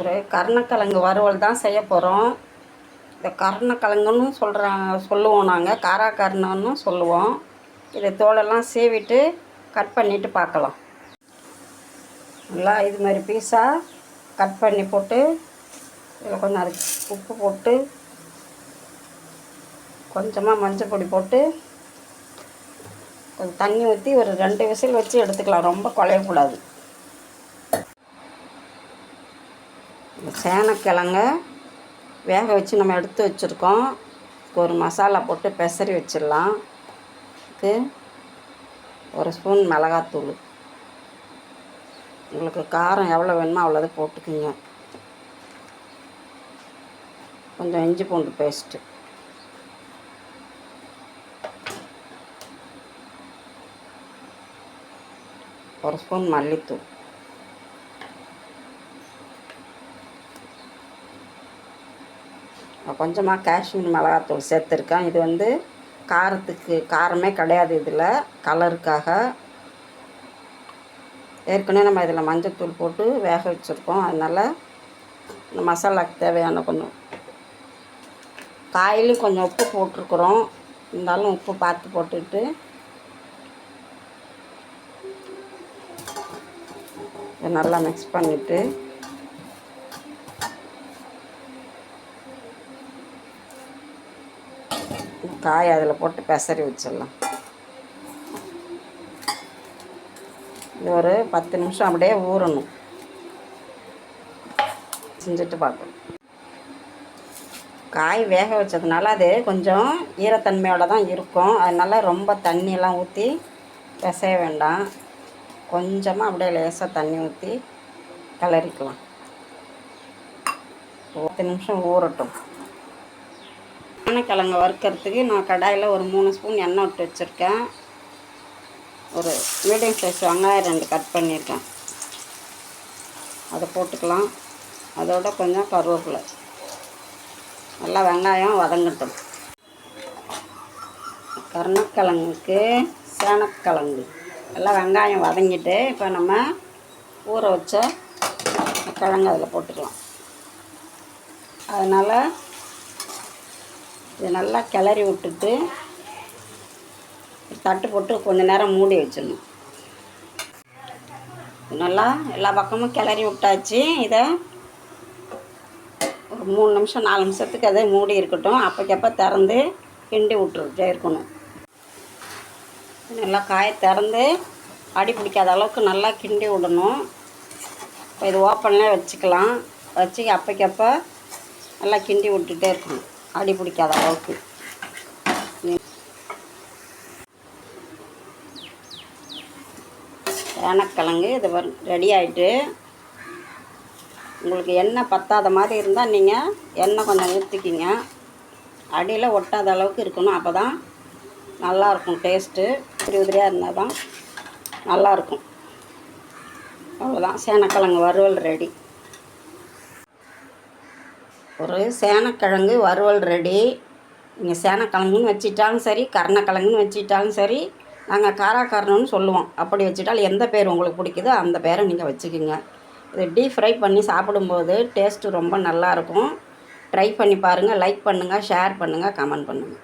ஒரு கருணக்கிழங்கு வறுவல் தான் செய்ய போகிறோம் இந்த கருணக்கிழங்குன்னு சொல்கிறாங்க சொல்லுவோம் நாங்கள் காராக்கருணன்னு சொல்லுவோம். இதை தோலெல்லாம் சீவிட்டு கட் பண்ணிவிட்டு பார்க்கலாம். நல்லா இது மாதிரி பீஸாக கட் பண்ணி போட்டு இதில் கொஞ்சம் அதுக்கு உப்பு போட்டு கொஞ்சமாக மஞ்சள் பொடி போட்டு கொஞ்சம் தண்ணி ஊற்றி ஒரு ரெண்டு விசில் வச்சு எடுத்துக்கலாம். ரொம்ப குழையக்கூடாது. சேனக்கிழங்க வேக வச்சு நம்ம எடுத்து வச்சுருக்கோம். ஒரு மசாலா போட்டு பெசரி வச்சிடலாம். இதுக்கு ஒரு ஸ்பூன் மிளகாத்தூள். உங்களுக்கு காரம் எவ்வளோ வேணுமோ அவ்வளோது போட்டுக்குங்க. கொஞ்சம் இஞ்சி பூண்டு பேஸ்ட்டு. ஒரு ஸ்பூன் மல்லித்தூள். கொஞ்சமாக காஷ்மீர் மிளகாத்தூள் சேர்த்துருக்கேன். இது வந்து காரத்துக்கு காரமே கிடையாது இதில். கலருக்காக. ஏற்கனவே நம்ம இதில் மஞ்சத்தூள் போட்டு வேக வச்சுருக்கோம். அதனால் இந்த மசாலாக்கு தேவையான கொஞ்சம் காயிலும் கொஞ்சம் உப்பு போட்டிருக்குறோம். இருந்தாலும் உப்பு பார்த்து போட்டுட்டு இதை நல்லா மிக்ஸ் பண்ணிவிட்டு காய் அதில் போட்டு பெசரி வச்சிடலாம். இது ஒரு பத்து நிமிஷம் அப்படியே ஊறணும். செஞ்சுட்டு பார்க்கணும் காய் வேக வச்சதுனால அது கொஞ்சம் ஈரத்தன்மையோடு தான் இருக்கும். அதனால் ரொம்ப தண்ணியெல்லாம் ஊற்றி பிசைய வேண்டாம். கொஞ்சமாக அப்படியே லேசாக தண்ணி ஊற்றி கிளறிக்கலாம். பத்து நிமிஷம் ஊறட்டும். கிழங்கு வறுக்கிறதுக்கு நான் கடாயில் ஒரு மூணு ஸ்பூன் எண்ணெய் விட்டு வச்சுருக்கேன். ஒரு மீடியம் சைஸ் வெங்காயம் ரெண்டு கட் பண்ணியிருக்கேன். அதை போட்டுக்கலாம். அதோட கொஞ்சம் கருவேப்பிலை. நல்லா வெங்காயம் வதங்கட்டும். கருணக்கிழங்குக்கு சேனக்கிழங்கு. எல்லாம் வெங்காயம் வதங்கிட்டு இப்போ நம்ம ஊற வச்ச கிழங்கு அதில் போட்டுக்கலாம். அதனால் இது நல்லா கிளறி விட்டுட்டு தட்டு போட்டு கொஞ்ச நேரம் மூடி வச்சிடணும். நல்லா எல்லா பக்கமும் கிளறி விட்டாச்சு. இதை ஒரு மூணு நிமிஷம் நாலு நிமிஷத்துக்கு அதை மூடி இருக்கட்டும். அப்போக்கப்போ திறந்து கிண்டி விட்டுட்டே இருக்கணும் நல்லா காய திறந்து அடி பிடிக்காத அளவுக்கு நல்லா கிண்டி விடணும். இப்போ இது ஓப்பன்லேயே வச்சுக்கலாம். வச்சு அப்போக்கப்போ நல்லா கிண்டி விட்டுட்டே இருக்கணும். அடி பிடிக்காத அளவுக்கு. சேனக்கிழங்கு இது ரெடி ஆகிட்டு உங்களுக்கு எண்ணெய் பத்தாத மாதிரி இருந்தால் நீங்கள் எண்ணெய் கொஞ்சம் ஊற்றிக்கிங்க அடியில் ஒட்டாத அளவுக்கு இருக்கணும். அப்போ தான் நல்லாயிருக்கும் டேஸ்ட்டு உதிரி உதிரியாக இருந்தால் தான் நல்லாயிருக்கும். அவ்வளோதான் சேனக்கிழங்கு வறுவல் ரெடி ஒரு சேனக்கிழங்கு வறுவல் ரெடி நீங்கள் சேனக்கிழங்குன்னு வச்சுட்டாலும் சரி கருணக்கிழங்குன்னு வச்சுட்டாலும் சரி நாங்கள் காராக்கரணம்னு சொல்லுவோம். அப்படி வச்சுட்டால் எந்த பேர் உங்களுக்கு பிடிக்குதோ அந்த பேரை நீங்கள் வச்சுக்கோங்க. இது டீப் ஃப்ரை பண்ணி சாப்பிடும்போது டேஸ்ட்டு ரொம்ப நல்லாயிருக்கும் ட்ரை பண்ணி பாருங்கள் லைக் பண்ணுங்கள் ஷேர் பண்ணுங்கள் கமெண்ட் பண்ணுங்கள்